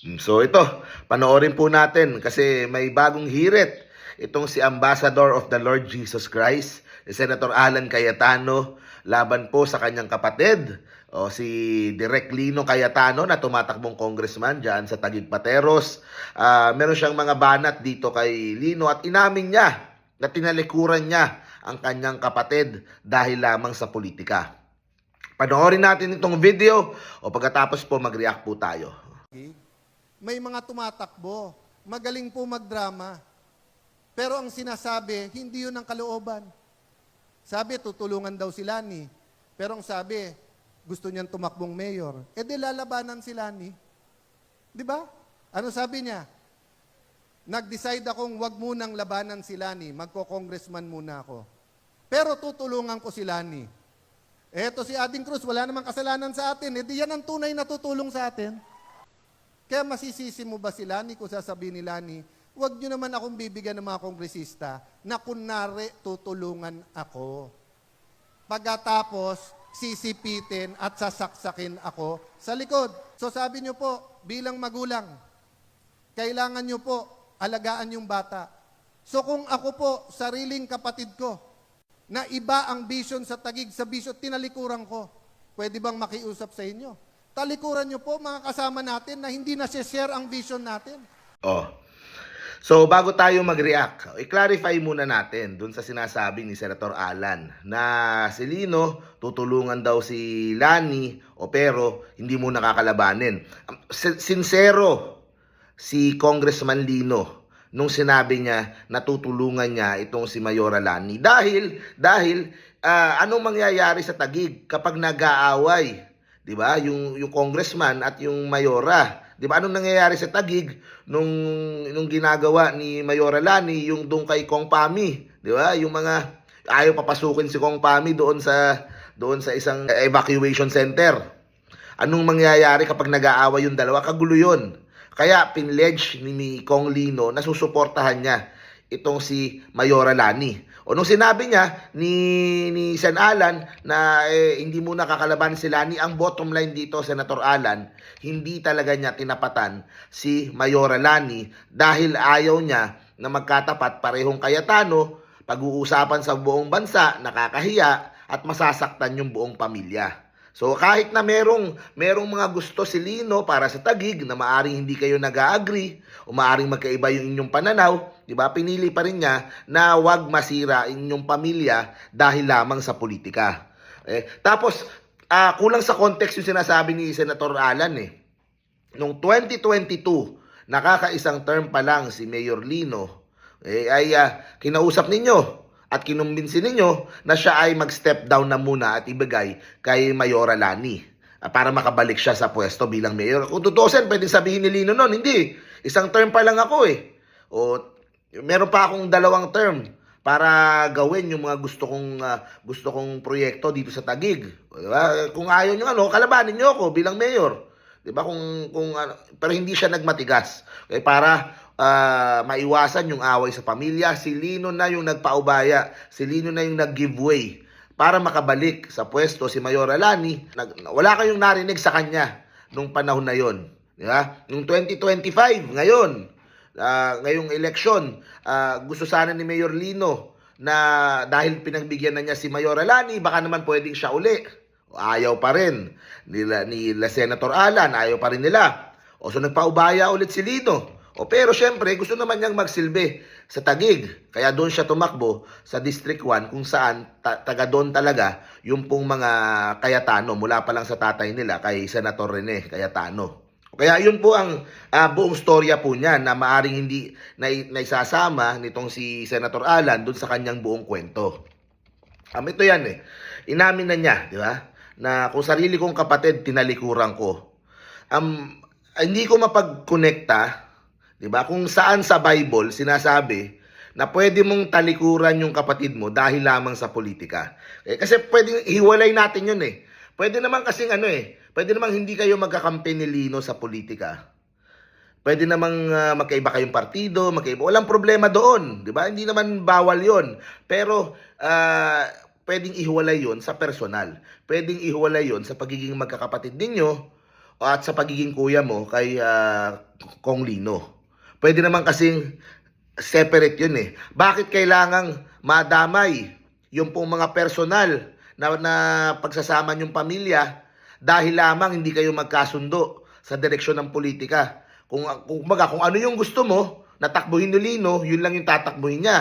So ito, panoorin po natin kasi may bagong hirit. Itong si Ambassador of the Lord Jesus Christ, si Senator Alan Cayetano, laban po sa kanyang kapatid, o si Direk Lino Cayetano na tumatakbong congressman dyan sa Taguig Pateros. Ah, meron siyang mga banat dito kay Lino at inamin niya na tinalikuran niya ang kanyang kapatid dahil lamang sa politika. Panoorin natin itong video o pagkatapos po mag-react po tayo. May mga tumatakbo. Magaling po magdrama. Pero ang sinasabi, hindi yun ang kalooban. Sabi, tutulungan daw si Lani. Pero ang sabi, gusto niyan tumakbong mayor. E di lalabanan si Lani. Di ba? Ano sabi niya? Nag-decide akong wag munang labanan si Lani. Magko-congressman muna ako. Pero tutulungan ko si Lani. Eto si Ading Cruz, wala namang kasalanan sa atin. E di yan ang tunay na tutulong sa atin. Kaya masisisi mo ba si Lani kung sasabihin ni Lani, huwag nyo naman akong bibigyan ng mga kongresista na kunwari tutulungan ako. Pagkatapos, sisipitin at sasaksakin ako sa likod. So sabi nyo po, bilang magulang, kailangan nyo po alagaan yung bata. So kung ako po, sariling kapatid ko, na iba ang vision sa tagig, sa vision, tinalikuran ko, pwede bang makiusap sa inyo? Talikuran nyo po mga kasama natin na hindi na share ang vision natin. Oh. So, bago tayo mag-react, i-clarify muna natin dun sa sinasabi ni Senator Alan na si Lino tutulungan daw si Lani o pero hindi mo nakakalabanin. Sin- Sincero si Congressman Lino nung sinabi niya na tutulungan niya itong si Mayora Lani dahil dahil ah, anong mangyayari sa Tagig kapag nag-aaway 'di ba? Yung yung congressman at yung mayora, 'di ba? Anong nangyayari sa Tagig nung nung ginagawa ni Mayora Lani yung doon kay Kong Pami, 'di ba? Yung mga ayaw papasukin si Kong Pami doon sa doon sa isang evacuation center. Anong mangyayari kapag nag-aaway yung dalawa? Kagulo 'yon. Kaya pinledge ni Kong Lino na susuportahan niya itong si Mayora Lani. O nung sinabi niya ni, ni Sen Alan na eh, hindi muna kakalaban si Lani, ang bottom line dito, Senator Alan, hindi talaga niya tinapatan si Mayora Lani dahil ayaw niya na magkatapat parehong Cayetano, pag-uusapan sa buong bansa, nakakahiya at masasaktan yung buong pamilya. So kahit na merong merong mga gusto si Lino para sa Tagig na maaring hindi kayo nag-agree o maaring magkaiba yung inyong pananaw, 'di ba? Pinili pa rin niya na wag masira inyong pamilya dahil lamang sa politika. Eh, tapos ah, kulang sa context yung sinasabi ni Senator Alan eh. Noong 2022, nakakaisang term pa lang si Mayor Lino, eh, ay ah, kinausap ninyo at kinumbinsi ninyo na siya ay mag-step down na muna at ibigay kay Mayora Lani ah, para makabalik siya sa pwesto bilang mayor. Kung tutusin, pwede sabihin ni Lino noon, hindi. Isang term pa lang ako eh. O meron pa akong dalawang term para gawin yung mga gusto kong ah, gusto kong proyekto dito sa Tagig. Di ba? Kung ayaw niyo ano, kalabanin niyo ako bilang mayor. 'Di ba? Kung kung ano, pero hindi siya nagmatigas. Eh para ah, maiwasan yung away sa pamilya, si Lino na yung nagpaubaya, si Lino na yung nag-giveaway para makabalik sa pwesto si Mayor Alani. Nag, wala kayong narinig sa kanya nung panahon na 'yon, di ba? Nung 2025 ngayon, ah, ngayong eleksyon, ah, gusto sana ni Mayor Lino na dahil pinagbigyan na niya si Mayor Alani, baka naman pwedeng siya uli. Ayaw pa rin nila ni la Senator Alan, ayaw pa rin nila. O so nagpaubaya ulit si Lino. O pero syempre gusto naman niyang magsilbi sa Tagig. Kaya doon siya tumakbo sa District 1 kung saan ta- taga doon talaga yung pong mga Cayetano mula pa lang sa tatay nila kay Senator Rene Cayetano. Kaya yun po ang ah, buong storya po niya na maaring hindi na, naisasama nitong si Senator Alan doon sa kanyang buong kwento. Um, ito yan eh. Inamin na niya, di ba? Na kung sarili kong kapatid, tinalikuran ko. Um, hindi ko mapagkonekta, di ba? Kung saan sa Bible sinasabi na pwede mong talikuran yung kapatid mo dahil lamang sa politika. Eh, kasi pwedeng hiwalay natin yun eh. Pwede naman kasing ano eh, pwede namang hindi kayo magkakampi ni Lino sa politika. Pwede namang ah, magkaiba kayong partido, magkaiba. Walang problema doon, 'di ba? Hindi naman bawal 'yon. Pero ah, pwedeng ihiwalay 'yon sa personal. Pwedeng ihiwalay 'yon sa pagiging magkakapatid ninyo at sa pagiging kuya mo kay ah, Kong Lino. Pwede naman kasing separate yun eh. Bakit kailangang madamay yung pong mga personal na, na pagsasama yung pamilya dahil lamang hindi kayo magkasundo sa direksyon ng politika. Kung, kung, kumbaga, kung ano yung gusto mo, natakbuhin ni Lino, yun lang yung tatakbuhin niya.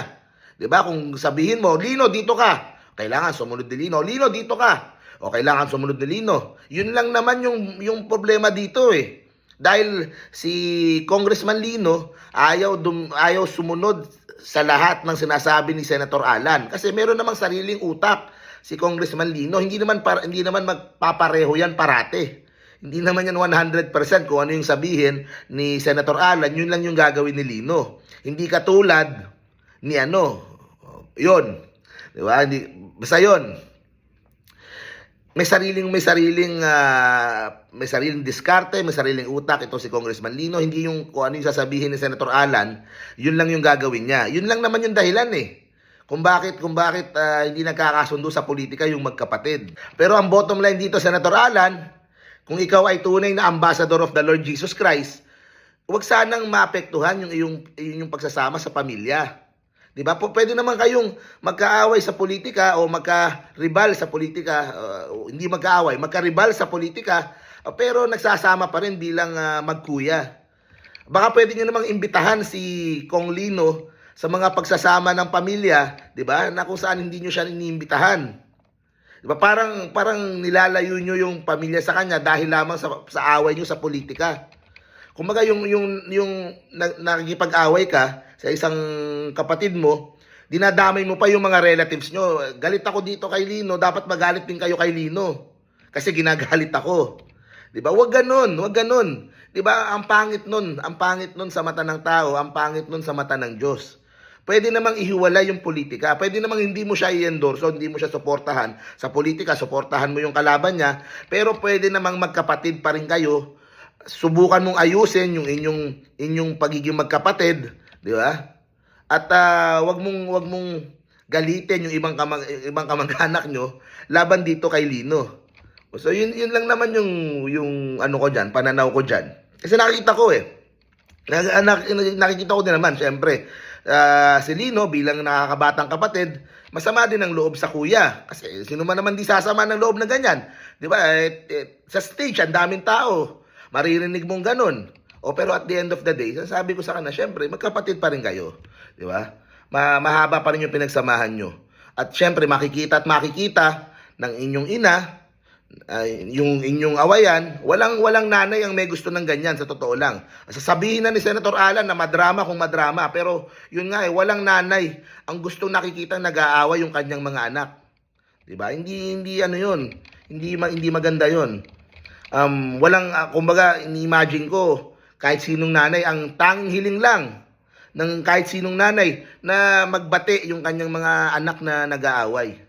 ba? Kung sabihin mo, Lino, dito ka. Kailangan sumunod ni Lino. Lino, dito ka. O kailangan sumunod ni Lino. Yun lang naman yung yung problema dito eh. Dahil si Congressman Lino ayaw dum, ayaw sumunod sa lahat ng sinasabi ni Senator Alan kasi meron namang sariling utak si Congressman Lino. Hindi naman para, hindi naman magpapareho yan parate. Hindi naman yan 100% kung ano yung sabihin ni Senator Alan, yun lang yung gagawin ni Lino. Hindi katulad ni ano, yun. Di ba? Hindi, basta yun. May sariling may sariling ah, may sariling diskarte, may sariling utak ito si Congressman Lino, hindi yung kung ano yung sasabihin ni Senator Alan, yun lang yung gagawin niya. Yun lang naman yung dahilan eh. Kung bakit kung bakit ah, hindi nagkakasundo sa politika yung magkapatid. Pero ang bottom line dito Senator Alan, kung ikaw ay tunay na ambassador of the Lord Jesus Christ, huwag sanang maapektuhan yung iyong, yung pagsasama sa pamilya. 'Di ba? Pwede naman kayong magkaaway sa politika o magka-rival sa politika, uh, hindi magkaaway, magka-rival sa politika, uh, pero nagsasama pa rin bilang uh, magkuya. Baka pwede niyo namang imbitahan si Kong Lino sa mga pagsasama ng pamilya, 'di ba? Na kung saan hindi niyo siya iniimbitahan. 'Di ba? Parang parang nilalayo niyo yung pamilya sa kanya dahil lamang sa, sa away niyo sa politika. Kumbaga yung yung yung na- nakikipag-away ka sa isang kapatid mo, dinadamay mo pa yung mga relatives nyo. Galit ako dito kay Lino, dapat magalit din kayo kay Lino. Kasi ginagalit ako. 'Di ba? Huwag ganun, huwag ganun. 'Di ba? Ang pangit nun, ang pangit nun sa mata ng tao, ang pangit nun sa mata ng Diyos. Pwede namang ihiwalay yung politika. Pwede namang hindi mo siya i-endorse, hindi mo siya suportahan sa politika, suportahan mo yung kalaban niya, pero pwede namang magkapatid pa rin kayo subukan mong ayusin yung inyong inyong pagiging magkapatid, di ba? At ah, wag mong wag mong galitin yung ibang kamag ibang kamag-anak nyo laban dito kay Lino. So yun yun lang naman yung yung ano ko diyan, pananaw ko diyan. Kasi nakikita ko eh. Nak- nakikita ko din naman, syempre. Ah, si Lino bilang nakakabatang kapatid, masama din ang loob sa kuya. Kasi sino man naman di sasama ng loob na ganyan. Di ba? Eh, eh, sa stage, ang daming tao. Maririnig mong ganun. O pero at the end of the day, sasabi ko sa kanya, syempre, magkapatid pa rin kayo. Di ba? Ma- mahaba pa rin yung pinagsamahan nyo. At syempre, makikita at makikita ng inyong ina, ay, yung inyong awayan, walang walang nanay ang may gusto ng ganyan sa totoo lang. Sasabihin na ni Senator Alan na madrama kung madrama, pero yun nga eh, walang nanay ang gustong nakikita nag-aaway yung kanyang mga anak. 'Di ba? Hindi hindi ano 'yun. Hindi hindi maganda 'yun. Um, walang ah, kumbaga ini-imagine ko kahit sinong nanay ang tanging hiling lang ng kahit sinong nanay na magbate yung kanyang mga anak na nag-aaway.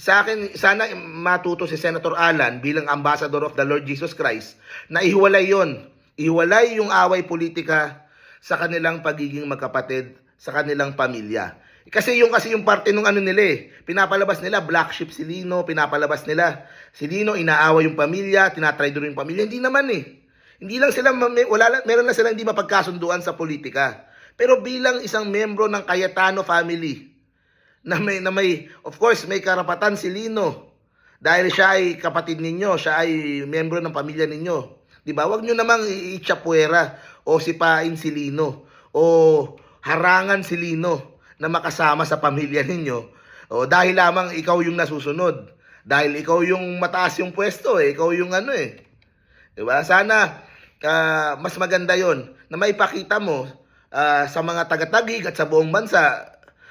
Sa akin, sana matuto si Senator Alan bilang ambassador of the Lord Jesus Christ na ihiwalay yon. Ihiwalay yung away politika sa kanilang pagiging magkapatid, sa kanilang pamilya. Kasi yung kasi yung parte nung ano nila eh, pinapalabas nila black sheep si Lino, pinapalabas nila si Lino inaaway yung pamilya, tinatraitor yung pamilya. Hindi naman eh. Hindi lang sila may, wala meron lang sila hindi mapagkasunduan sa politika. Pero bilang isang membro ng Cayetano family, na may, na may, of course, may karapatan si Lino. Dahil siya ay kapatid ninyo, siya ay membro ng pamilya ninyo. Di ba? Huwag nyo namang i- itsapuera o sipain si Lino o harangan si Lino na makasama sa pamilya ninyo. O dahil lamang ikaw yung nasusunod. Dahil ikaw yung mataas yung pwesto eh. Ikaw yung ano eh. Di ba? Sana ah, mas maganda yon na maipakita mo ah, sa mga taga-tagig at sa buong bansa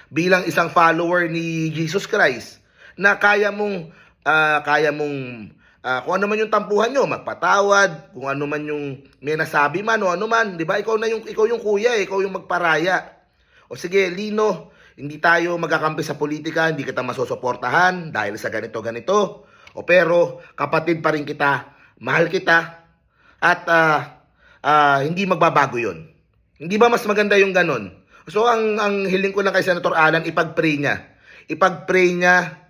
bilang isang follower ni Jesus Christ na kaya mong ah, kaya mong ah, kung ano man yung tampuhan nyo, magpatawad, kung ano man yung may nasabi man o ano man, 'di ba? Ikaw na yung ikaw yung kuya, eh, ikaw yung magparaya. O sige, Lino, hindi tayo magkakampi sa politika, hindi kita masusuportahan dahil sa ganito ganito. O pero kapatid pa rin kita, mahal kita at ah, ah, hindi magbabago 'yon. Hindi ba mas maganda yung ganon? So ang ang hiling ko lang kay Senator Alan ipag-pray niya. Ipag-pray niya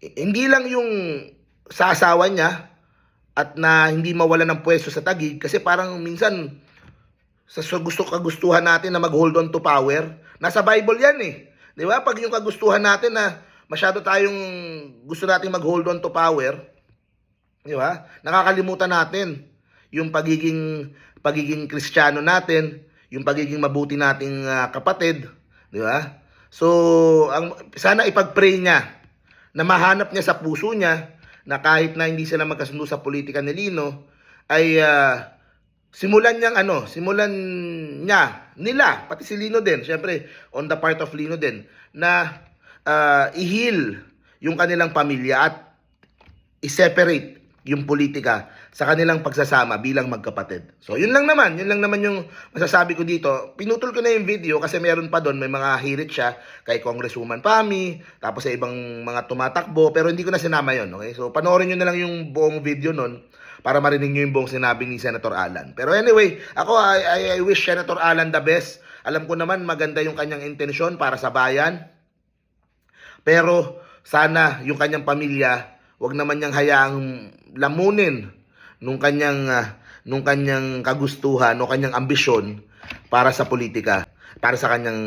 hindi lang yung sa niya at na hindi mawala ng pwesto sa tagig kasi parang minsan sa gusto kagustuhan natin na mag-hold on to power, nasa Bible yan eh. 'Di ba? Pag yung kagustuhan natin na masyado tayong gusto nating mag-hold on to power, 'di ba? Nakakalimutan natin yung pagiging pagiging Kristiyano natin, yung pagiging mabuti nating ah, kapatid, 'di ba? So, ang sana ipag-pray niya na mahanap niya sa puso niya na kahit na hindi sila magkasundo sa politika ni Lino ay ah, simulan niyang ano, simulan niya, nila, pati si Lino din, syempre on the part of Lino din, na ah, i-heal yung kanilang pamilya at i-separate yung politika sa kanilang pagsasama bilang magkapatid. So, yun lang naman. Yun lang naman yung masasabi ko dito. Pinutol ko na yung video kasi meron pa doon. May mga hirit siya kay Congresswoman Pami, tapos sa ibang mga tumatakbo, pero hindi ko na sinama yun. Okay? So, panoorin nyo na lang yung buong video nun para marinig nyo yung buong sinabi ni Senator Alan. Pero anyway, ako, I, I, I wish Senator Alan the best. Alam ko naman maganda yung kanyang intensyon para sa bayan. Pero sana yung kanyang pamilya, wag naman niyang hayaang lamunin nung kanyang ah, nung kanyang kagustuhan o kanyang ambisyon para sa politika, para sa kanyang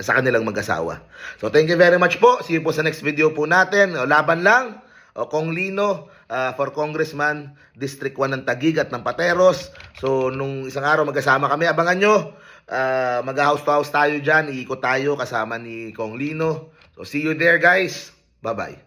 sa kanilang mag-asawa. So thank you very much po. See you po sa next video po natin. O, laban lang. O Kong Lino ah, for Congressman District 1 ng Taguig at ng Pateros. So nung isang araw magkasama kami, abangan nyo. Ah, mag-house to house tayo dyan. Iikot tayo kasama ni Kong Lino. So see you there guys. Bye-bye.